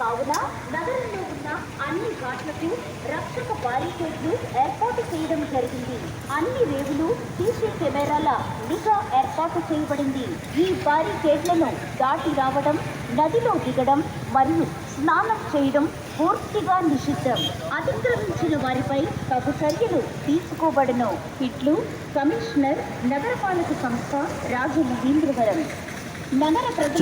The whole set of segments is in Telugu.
కావున నగరంలో ఉన్న అన్ని ఘాట్లకు రక్షక బారికేడ్లు ఏర్పాటు చేయడం జరిగింది. అన్ని రేవులు సీసీ కెమెరాల నిఘా ఏర్పాటు చేయబడింది. ఈ బారికేడ్లను దాటి రావడం నదిలో దిగడం మరియు స్నానం చేయడం పూర్తిగా నిషిద్ధం. అతిక్రమించిన వారిపై తగు చర్యలు తీసుకోబడను. ఇట్లు కమిషనర్ నగరపాలక సంస్థ రాజు మహేంద్రవరం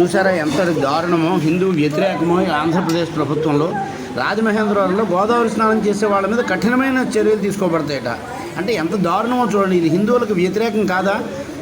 చూసారా ఎంత దారుణమో హిందూ వ్యతిరేకమో ఆంధ్రప్రదేశ్ ప్రభుత్వంలో. రాజమహేంద్రవరంలో గోదావరి స్నానం చేసే వాళ్ళ మీద కఠినమైన చర్యలు తీసుకోబడతాయట. అంటే ఎంత దారుణమో చూడండి ఇది హిందువులకు వ్యతిరేకం కాదా?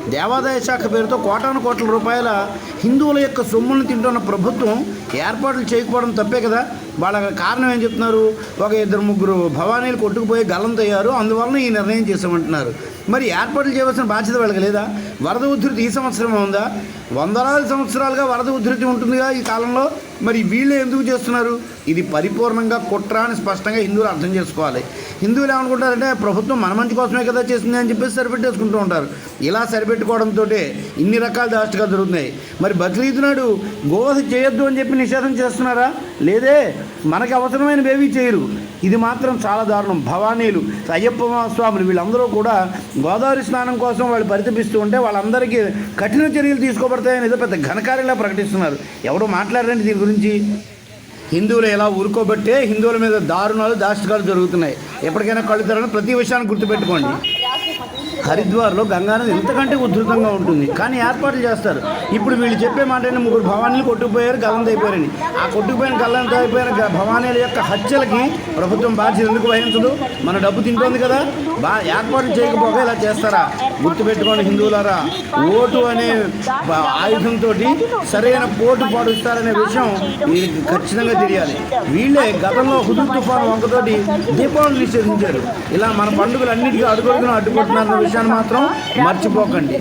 దేవాదాయ శాఖ పేరుతో కోటాను కోట్ల రూపాయల హిందువుల యొక్క సొమ్మును తింటున్న ప్రభుత్వం ఏర్పాట్లు చేయకపోవడం తప్పే కదా? వాళ్ళ కారణం ఏం చెప్తున్నారు? ఒక ఇద్దరు ముగ్గురు భవానీలు కొట్టుకుపోయి గల్లంతయ్యారు. అందువలన ఈ నిర్ణయం చేసామంటున్నారు మరి ఏర్పాట్లు చేయవలసిన బాధ్యత వాళ్ళకి లేదా? వరద ఉధృతి ఈ సంవత్సరం ఉందా? వందలాది సంవత్సరాలుగా వరద ఉధృతి ఉంటుందిగా ఈ కాలంలో. మరి వీళ్ళు ఎందుకు చేస్తున్నారు? ఇది పరిపూర్ణంగా కుట్ర అని స్పష్టంగా హిందువులు అర్థం చేసుకోవాలి. హిందువులు ఏమనుకుంటారంటే ప్రభుత్వం మన మంచి కోసమే కదా చేసింది అని చెప్పేసి సరిపెట్టేసుకుంటూ ఉంటారు. ఇలా సరిపెట్టుకోవడంతో ఇన్ని రకాల దాష్టిగా జరుగుతున్నాయి. మరి బక్రీద్ నాడు గోవధ చేయొద్దు అని చెప్పి నిషేధం చేస్తున్నారా? లేదే. మనకి అవసరమైన బేబీ చేయరు. ఇది మాత్రం చాలా దారుణం. భవానీలు అయ్యప్ప స్వాములు వీళ్ళందరూ కూడా గోదావరి స్నానం కోసం వాళ్ళు పరితపిస్తూ ఉంటే వాళ్ళందరికీ కఠిన చర్యలు తీసుకోబడతాయని ఏదో పెద్ద ఘనకార్యంలా ప్రకటిస్తున్నారు. ఎవరు మాట్లాడారండి దీని గురించి? హిందువులు ఎలా ఊరుకోబట్టే హిందువుల మీద దారుణాలు దాష్టికాలు జరుగుతున్నాయి. ఎప్పటికైనా కళ్ళు ప్రతి విషయాన్ని గుర్తుపెట్టుకోండి. హరిద్వార్లో గంగానది ఎంతకంటే ఉధృతంగా ఉంటుంది. కానీ ఏర్పాట్లు చేస్తారు. ఇప్పుడు వీళ్ళు చెప్పే మాట ఏంటి ముగ్గురు భవానీలు కొట్టుకుపోయారు గల్లంత అయిపోయారని. ఆ కొట్టుకుపోయిన గల్లంత అయిపోయిన గ- భవానీల యొక్క హత్యలకి ప్రభుత్వం బాధ్యత ఎందుకు వహించదు? మన డబ్బు తింటోంది కదా. బా ఏర్పాట్లు చేయకపోగా ఇలా చేస్తారా? గుర్తుపెట్టుకోండి హిందువులారా ఓటు అనే ఆయుధంతో సరైన పోటు పాడుస్తారనే విషయం వీళ్ళకి ఖచ్చితంగా తెలియాలి. వీళ్ళే గతంలో హుదూర్ తుఫాను వంకతోటి దీపావళి నిషేధించారు. ఇలా మన పండుగలు అన్నిటికీ అడుగడుగున అడ్డుకుంటున్నారన్న విషయాన్ని మాత్రం మర్చిపోకండి.